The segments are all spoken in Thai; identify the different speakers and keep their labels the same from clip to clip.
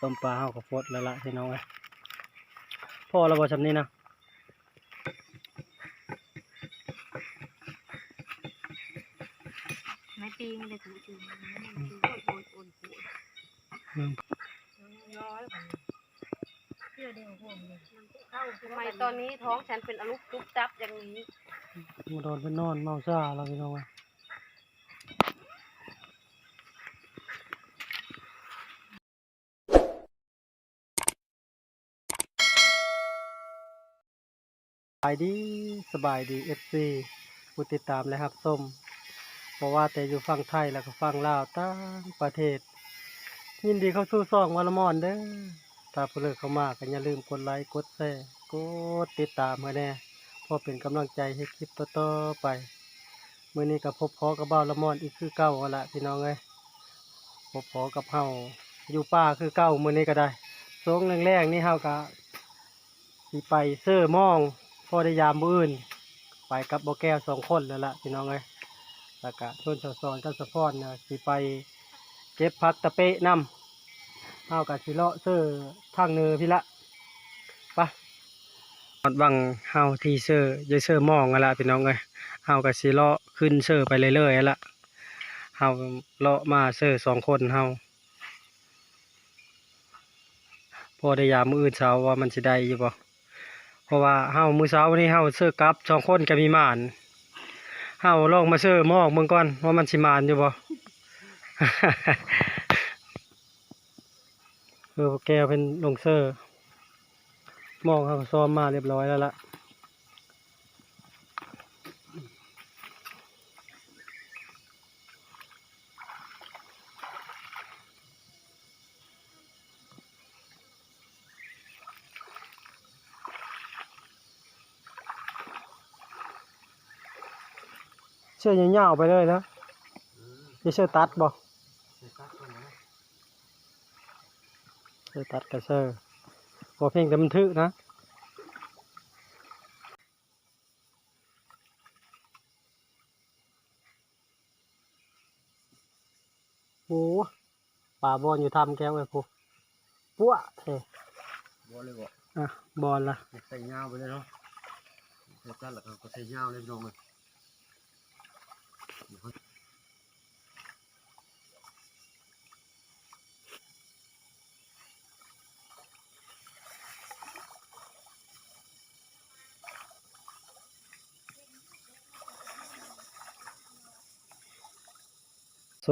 Speaker 1: ต้มปลาเฮาก็ฟดแล้วล่ะพี่น้องเอ้ยพ่อเราบ่ซำนี้นะ
Speaker 2: ไม่ปีงเลยถือถือโอนโอนโอน
Speaker 1: อืม
Speaker 2: น้อยเชื่อเดียวผมเลยทำไมตอนนี้ท้องฉันเป็นอลุกทุบจับอย่างนี้
Speaker 1: มาโดนไปนอนเมาซ่าแล้วพี่น้องเอ้ บายดีสบายดี FC ผู้ติดตามและครับส้มเพราะว่าแต่อยู่ฝั่งไทยแล้วก็ฝั่งลาวต่างประเทศ ยินดีเข้าสู่ซองวาละมอนเด้อถ้าผู้เลิกเข้ามาก็อย่าลืมกดไลค์กดแชร์กดติดตามให้แน่เพื่อเป็นกำลังใจให้คลิปต่อๆไปเมื้อนี้ก็พบพอกับบ่าละมอนอีกคือเก่าละพี่น้องเอ้ยพบพอกับเฮาอยู่ป่าคือเก่าเมื้อนี้ก็ได้สงแรกๆนี่เฮาก็สิไปเสื้อมอง พอได้ยามมืออื่น ไปกับบ่แก้วสองคนแล้วล่ะพี่น้องเอ้ยแล้วก็ชวนสอนกันสะพอนน่ะสิไปเก็บผักตะเปะนำเฮาก็สิเลาะเสื้อทางเนือพี่ละไปฮอดบังเฮาทีเสื้ออยเสื้อมองนั่นละพี่น้องเอ้ยเฮาก็สิเลาะขึ้นเสื้อไปเรื่อยๆละเฮาเลาะมาเสื้อสองคนเฮาพอได้ยามมืออื่นเช้าว่ามันสิได้อยู่บ่ เพราะว่าเฮามือเช้านี้เฮาเสื้อกลับสองคนก็มีหมานเฮาลองมาเสื้อมองเมืองก่อนว่ามันสิมานอยู่บ่เออแก้วเป็นลงเสื้อมองเขาซ้อมมาเรียบร้อยแล้วล่ะ เชื่อยาวๆไปเลยนะจะเชื่อตัดบ่เซอร์ตัดกับเซอร์พอเพลงแต่มันทึนะโอ้ป่าบอลอยู่ทำแก้วไอ้พวกปั้วเท่
Speaker 3: บอลเลยบ่
Speaker 1: อะบอลละ
Speaker 3: ใส่ยาวไปเลยเนาะใส่จัดแล้วก็ใส่ยาวเลยพี่น้องเลย
Speaker 1: ส่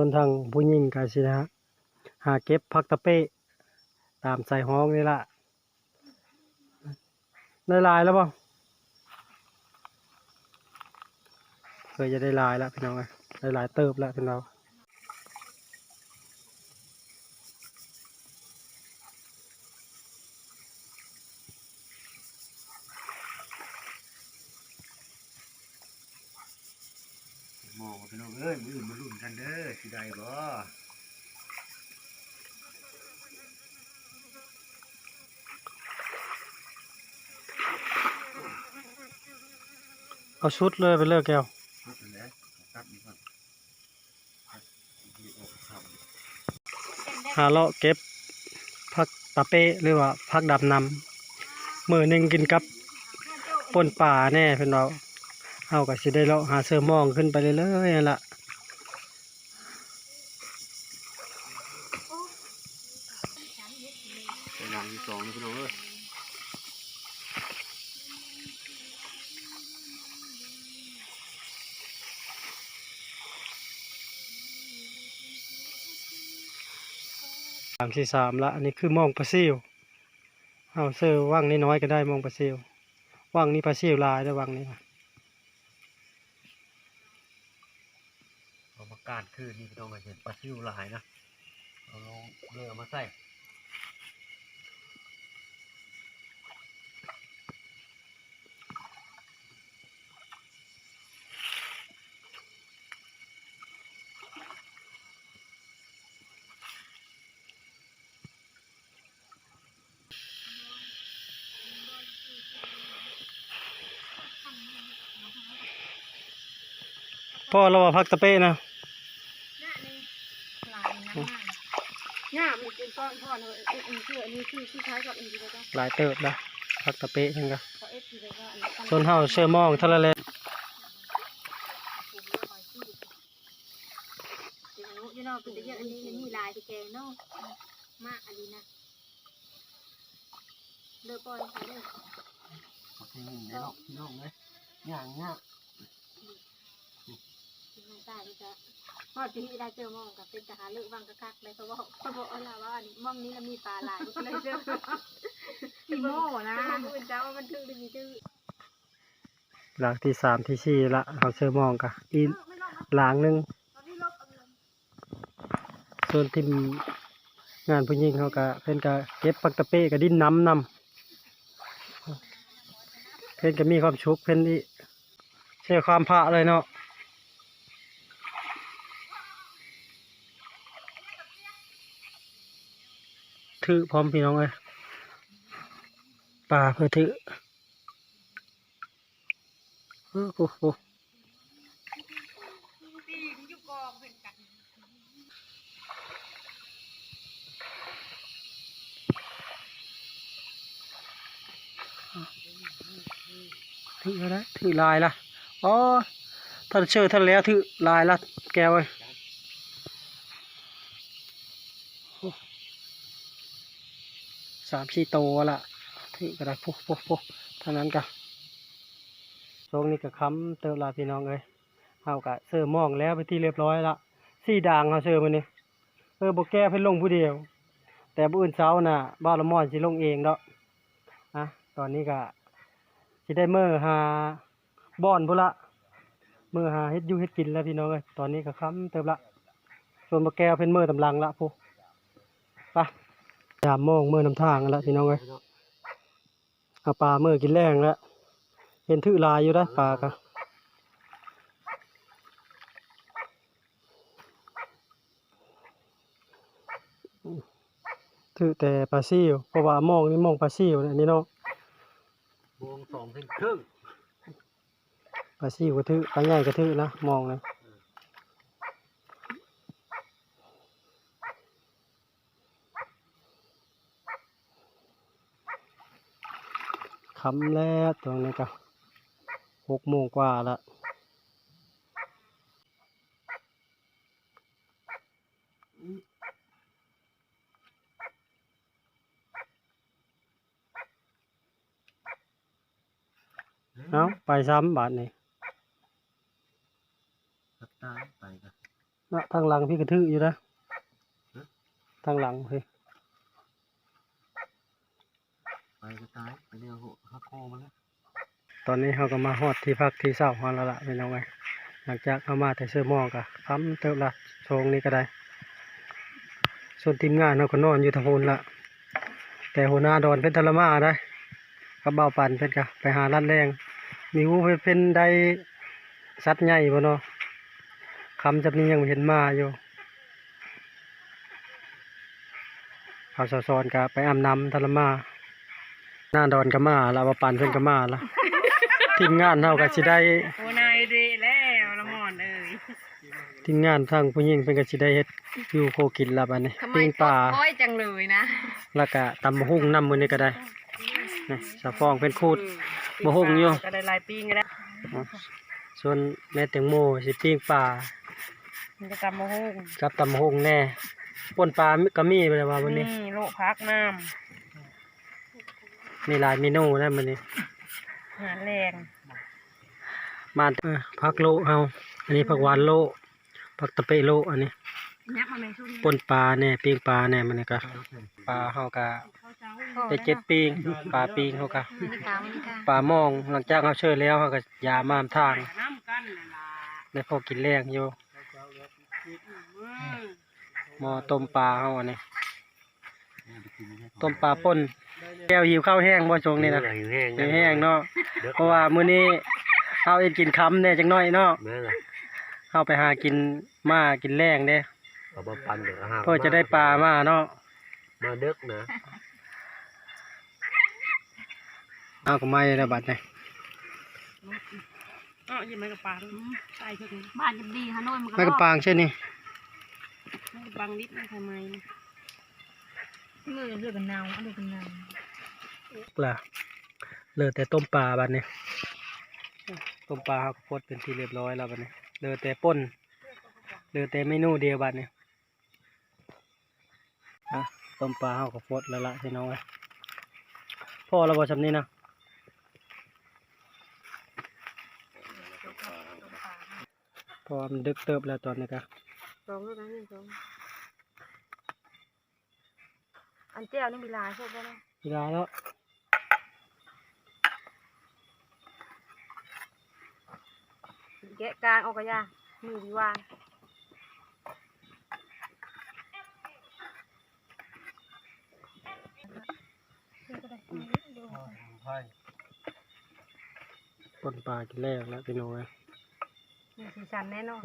Speaker 1: วนทางผู้หญิงกาสินะฮะหาเก็บพักตะเป้ตามใส่ห้องนี่ละได้ลายแล้วบ่ เคยจะได้ลายแล้วพี่น้องเอ้ยได้ลายเติบแล้วพี่น้อง
Speaker 3: มองพี่น้องเอ้ยมืออื่นมาลุ้นกันเด้อสิได้บ่
Speaker 1: เอาชุดเลยไปเลิกแก้ว
Speaker 3: ชุดนั่นแหละตัดนี่ก่อนตัดนี่ออกครับ
Speaker 1: หาเลาะเก็บพักตะเป้หรือว่าพักดับนำมือหนึ่งกินกับป่นป่าแน่เพิ่นเราเอาก็สิได้เลาะหาเสื้อมองขึ้นไปเรื่อยๆนั่นล่ะ
Speaker 3: ไปนางที่สองนี่พี่น้องเอ้ย
Speaker 1: สามสี่สามละอันนี้คือมองปลาซิวเอาเสื้อว่างน้อยๆก็ได้มองปลาซิวว่างนี้ปลาซิวลายได้ว่างนี้นะ
Speaker 3: เอามาการคืนนี่พี่น้องเอ้ยเห็นปลาซิวลายนะเอาลงเรือมาใส่
Speaker 1: พ่อเราว่าพักตะเป้นะ
Speaker 2: หน้านี่ลายน้ำหน้าหน้ามันเป็นก้อนโทพ่อเนอะเอ็ดอันนี้คืออันนี้คือคือใช้กับอันนี้เลยก็
Speaker 1: หลายเติบละพักตะเปะจังกะ
Speaker 2: เขาเอ็ดคือเลยก็อันนี้
Speaker 1: ส่วนเฮาเชื่อมองเท่าละแล
Speaker 2: เดี๋ยวนู้นเนาะเป็นเยอะอันนี้มีลายที่แกเนาะมากอันนี้นะเลือกปล่อยเขาเลย
Speaker 3: โอเคนี่เนาะพี่น้องเลยอย่างเงี้ย
Speaker 2: น้ำตาลจะพอดที่ได้เจอมองกับเป็นทหารเลือกวังกระคักเลยเขาบอกเขาบอกว่าว่าอันมองนี้มันมีปลาหลายก็เลยเจอพี่โม่นะเป็นเจ้ามันทึ่งได้มีทึ่ง
Speaker 1: หลักที่สามที่สี่ละเฮาเชื่อมองกะอีหลางหนึ่งส่วนที่งานผู้หญิงเขาก็เพิ่นก็เก็บปักตะเปะก็ดิ้นน้ำนำเพิ่นก็มีความชุกเพิ่นอีใช้ความพระเลยเนาะ ถือพร้อมพี่น้องเอ้ยป่าเพื่อถือโอ้โหถืออะไรถือลายละอ๋อท่านเชื่อท่านแล้วถือลายละแกวเอ้ยโอ้ สามสี่โตละถือก็ได้ปุ๊บปุ๊บปุ๊บเท่านั้นกะช่วงนี้ก็ค้ำเติมลาพี่น้องเลยเฮากะเสื้อมองแล้วไปที่เรียบร้อยละสี่ด่างเขาเสื้อมันนี่เออโบแก้เพิ่นลงผู้เดียว แต่บุอื่นเช้าน่ะบ้านละม่อนสิลงเองเนาะอะตอนนี้ก็สิได้เมื่อหาบ่อนพุละเมื่อหาเฮ็ดยูเฮ็ดกินแล้วพี่น้องเอ้ยตอนนี้ก็ค้ำเติมละส่วนโบแก้เพิ่นเมื่อตำลังละผู้ไป ยามโมองเมื่อน้ำทางละพี่น้องเอ้ยเอาปลาเมื่อกินแรงแล้วเห็นถือลายอยู่ได้อปลากะถือแต่ปลาซิวเพราะว่ามองนี่มองปลาซิวนะอันนี่เนาะ
Speaker 3: วงสองเส้นครึ่ง
Speaker 1: ปลาซิวก็ถือปลาใหญ่ก็ถือนะมองนะ คำแล้วตรงนี้ก็หกโมงกว่าละเอาไปซ้ำบาทนี่
Speaker 3: ตัดตายไปกัน
Speaker 1: นะทางหลังพี่ก็ถืออยู่นะ
Speaker 3: ฮะ
Speaker 1: ทางหลังพี่
Speaker 3: ไป ก็ตายไปเนี่ยวฮักคอมาแล้ว
Speaker 1: ตอนนี้เขาก็มาฮอดที่พักที่เศร้าฮอนแล้วล่ะเป็นยังไงหลังจากเขามาแต่เสื้อมองกะค้ำเติบละโชงนี้ก็ได้ ส่วนทีมงานเขาก็นอนอยู่ทางโนละแต่หัวหน้าดอนเป็นทรมาได้กับเบาปันเป็นกะไปหาลัดแรง มีหูไปเป็นได้สัตว์ใหญ่บ่เนาะคำจับนี้ยังเห็นมาอยู่เขาสอนๆกะไปอาบน้ำทรมา หน้าดอนก็มาละว่าปันเพิ่นก็มาละทีมงานเฮาก็สิได้
Speaker 2: โอ้นายดีแล้วละมอนเอ้ย
Speaker 1: ทีมงานทางผู้หญิงเพิ่นก็สิได้เฮ็ดอยู่โคกินละบัดนี้ปิ้งปลา
Speaker 2: ก้อยจังเลยนะ
Speaker 1: แล้วก็ตำบักหุ่งนำมื้อนี้ก็ได้นี่สะฟองเป็นคูดบ่หุ่งอยู่
Speaker 2: ก็ได้ลายปีงกันแล้ว
Speaker 1: อ๋อส่วนแม่แตงโมสิปิ้งปลา
Speaker 2: มันจะตำมะฮุ่ง
Speaker 1: กับตำบักหุ่งแน่ป่นปลาก็มีไปแล้วว่ามื้อนี้
Speaker 2: นี่โลพักน้
Speaker 1: มีหลายเมนูแล้วมื้อนี้ำ
Speaker 2: หาแรง
Speaker 1: มาเออผักโลเฮาอันนี้ผักหวานโลผักตะเปะโลอันนี้
Speaker 2: ยักมาในช่วงนี้
Speaker 1: ป่นปลาแน่ปิ้งปลาแน่มื้อนี้ก็ปลาเฮาก็ได้เจ็ดปีงปลาปีงเขาก็
Speaker 2: มันจะกาวมันจะกาว
Speaker 1: ปลามองหลังจากเขาเชิญแล้วเขาก็ยามามทาง
Speaker 2: น้ำกันน่ะล่ะ
Speaker 1: ได้พอกินแรงอยู่หมอต้มปลาเขาอันนี้ต้มปลาป่น แก้วหิวข้าวแห้งบ่ช่วงนี้นะ
Speaker 3: หิวแห้ง
Speaker 1: หิวแห้งเนาะเพราะว่ามื้อนี้เอาเอ็นกินคำแน่จังน้อยเนาะ
Speaker 3: แม่ล่ะ
Speaker 1: เข้าไปหากินมากินแรงเด้
Speaker 3: เอามาปันเดี๋ยวอาหาร
Speaker 1: เพื่อจะได้ปลามาเนาะ
Speaker 3: มาเด็กนะ
Speaker 1: เอาก็ไม่แล้วบัดนี้
Speaker 2: อ๋อยังไม่กับปลาใส่เพิ่งบ้านจะดีฮะโน่นมันก็
Speaker 1: ไม่กระปางใช่นี่
Speaker 2: มันก็บังนิดนะทำไมนะ มือเลือดเป็นเนาอันนี้เป็นเนา
Speaker 1: ล่ะเหลือแต่ต้มปลาบัดนี้ต้มปลาครับพดเป็นที่เรียบร้อยแล้วบัดนี้เหลือแต่ป่นเหลือแต่เมนูเดียวบัดนี้อะต้มปลาเฮาก็พดแล้วละพี่น้องเอ้ยพ่อเราบ่ชำนี้นะเพอมันดึกเติบแล้วตอนนี้ก็
Speaker 2: สองแล้วนะนี่สอง อันเจ้านี่มีลายใช่ไหม
Speaker 1: เวลาแล้ว
Speaker 2: แกะกลางออกกระยามือดีวาน
Speaker 1: ป่นปลากินแล้วแล้วพี่น้องเอ้ย
Speaker 2: มีสีสันแน่นอน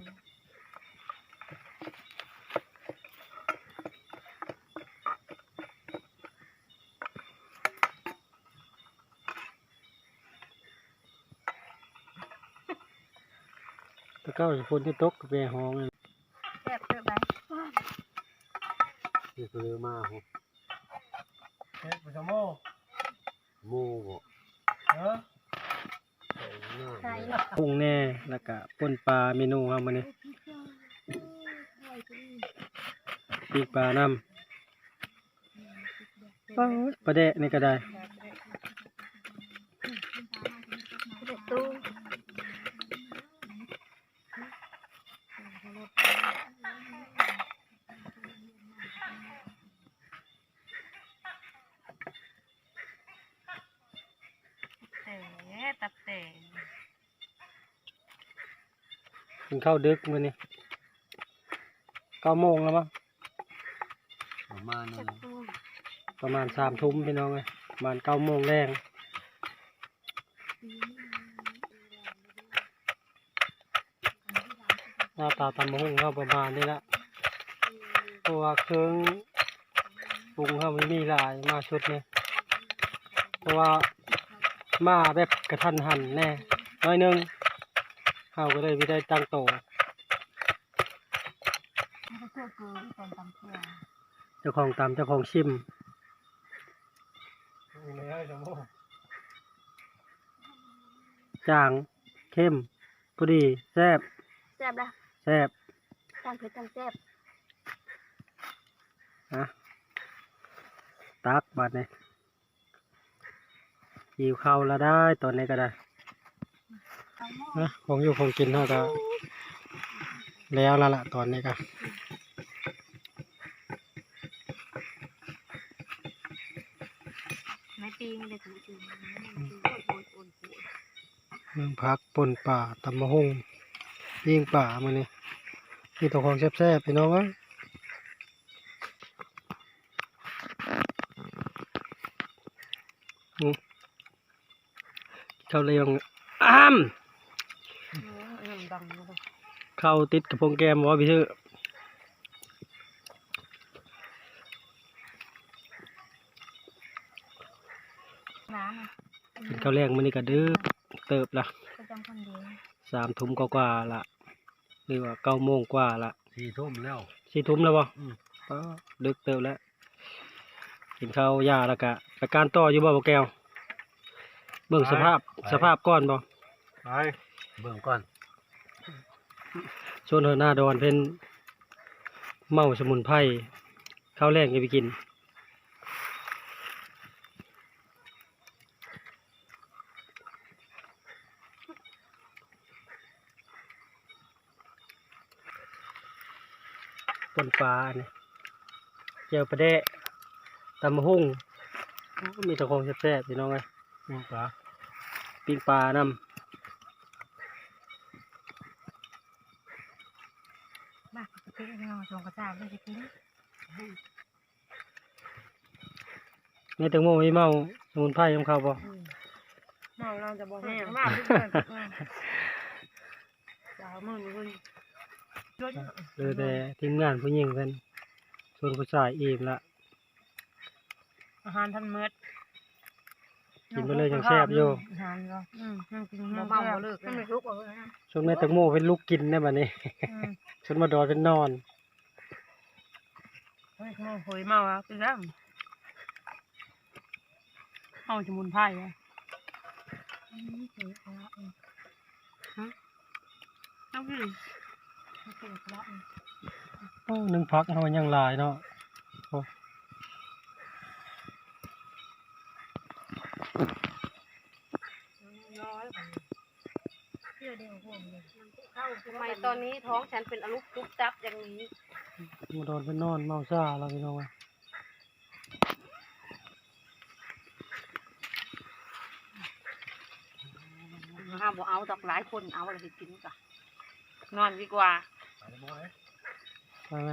Speaker 1: ก้าสิฝนที่ตกก็ไปห้องเลย
Speaker 2: แซ่บเกินไป
Speaker 3: นี่คือมาโห
Speaker 1: เฮ็ดไปซะโม
Speaker 3: หมูบ่
Speaker 1: เออ
Speaker 2: ใช่
Speaker 1: กุ้งแน่แล้วก็ป่นปลาเมนูเฮามื้อนี้ปีกปลาน้ำปลาปลาแดะนี่ก็ได้
Speaker 2: เด็ดตู้ แต่ตับแต่
Speaker 1: กินข้าวดึกมื้อนี้เก้าโมงแล้วมั้ง
Speaker 3: ประมาณนั้นนะ
Speaker 1: ประมาณสามทุ่มพี่น้องเอ้ยประมาณเก้าโมงแรงหน้าตาตำมะฮุ่งเฮาประมาณนี้ละเพราะว่าเครื่องปรุงเฮาไม่มีหลายมาชุดนี้เพราะว่ามาแบบกระทันหันแน่น้อยหนึง เฮาก็เลยไม่ได้ตั้งโตะ
Speaker 2: ไม่ใช่เกลือตอนตำเกลือ
Speaker 1: เจ้าของตำเจ้าของชิมจางเข้มพอดีแซ่บ
Speaker 2: แซ่บละ
Speaker 1: แซ่บ
Speaker 2: ตั้งเผ็ดตั้งแซ่บ
Speaker 1: นะตักบัดนี่หิวข้าวแล้วได้ตอนนี้ก็ได้ นะของอยู่ของกินเท่าก็แล้วละละตอนนี้ก็
Speaker 2: ไม่ปีงเลยถึงปีง
Speaker 1: เมืองพักปนป่าตำมะฮงยิงป่ามาเนี่ยมีตัวของแซ่บๆพี่น้องเอ้ยอืมข้าเรียงอ้าม
Speaker 2: เข้า
Speaker 1: ติดกับพงแกมว่าพี่ชื่อ
Speaker 2: น้
Speaker 1: กินข้าวแรงมันนี่ก็ดึกเติบละำ
Speaker 2: ประจำคนเดียว
Speaker 1: สามทุ่มกว่าๆละหรือว่าเก้าโมงกว่าละ
Speaker 3: สี่ทุ่มแล้ว
Speaker 1: สี่ทุ่มแล้วบ่
Speaker 3: อืม
Speaker 1: ก็ดึกเติบแล้วกินข้าวยาแล้วก็ไปการต่ออยู่บ่บ่แก้ว เบิ่งสภาพสภาพก้อนบ่
Speaker 3: ไปเบิ่งก่อน
Speaker 1: ชวนเฮอหน้าดอนเพิ่นเมาสมุนไพรข้าวแรงจะไปกินปนปลาเนี่ยเจอปลาแดะตำมะฮุ่งโอ้มีแตะของแซ่บๆพี่น้องไง
Speaker 3: หมูปลา
Speaker 1: ปิ้งปลานำ
Speaker 2: บ้าจะเป็นยังไงลงกระจายเลยจะกิน
Speaker 1: นี่แตงโมไม่เมาสมุนไพรของเขาบ่
Speaker 2: เมาเราจะบอกแม่มาทุกคนสาวมึงคน
Speaker 1: เหลยแต่ทีมงานผู้หญิงเพิ่นส่วนผู้ชายอิ่มละ
Speaker 2: อาหารทันเม็ด
Speaker 1: กินไปเลยยังแซ่บอยู่
Speaker 2: อาหารก็อืมนั่งกินเมาเลิกไม่ทุกข์เลยนะ
Speaker 1: ส่วงนแม่แตงโมเป็นลูกกินได้บัดนี้ส่วนมาดอนเป็นนอน
Speaker 2: เฮ้ยโมโหยเมาอะกินแล้ว
Speaker 1: เอาสมุนไพรอะ
Speaker 2: ต้องคือ
Speaker 1: โอ้หนึ่งพักเฮายังหลายเนาะโอ้
Speaker 2: ทำไมตอนนี้ท้องฉันเป็นอลุกทุบจับอย่างนี้
Speaker 1: มาโดนไปนอนเมาซ่าแล้วพี่น้องอะ
Speaker 2: ห้ามบอกเอาดอกหลายคนเอาอะไรกินกะนอนดีกว่า
Speaker 1: ไปไหม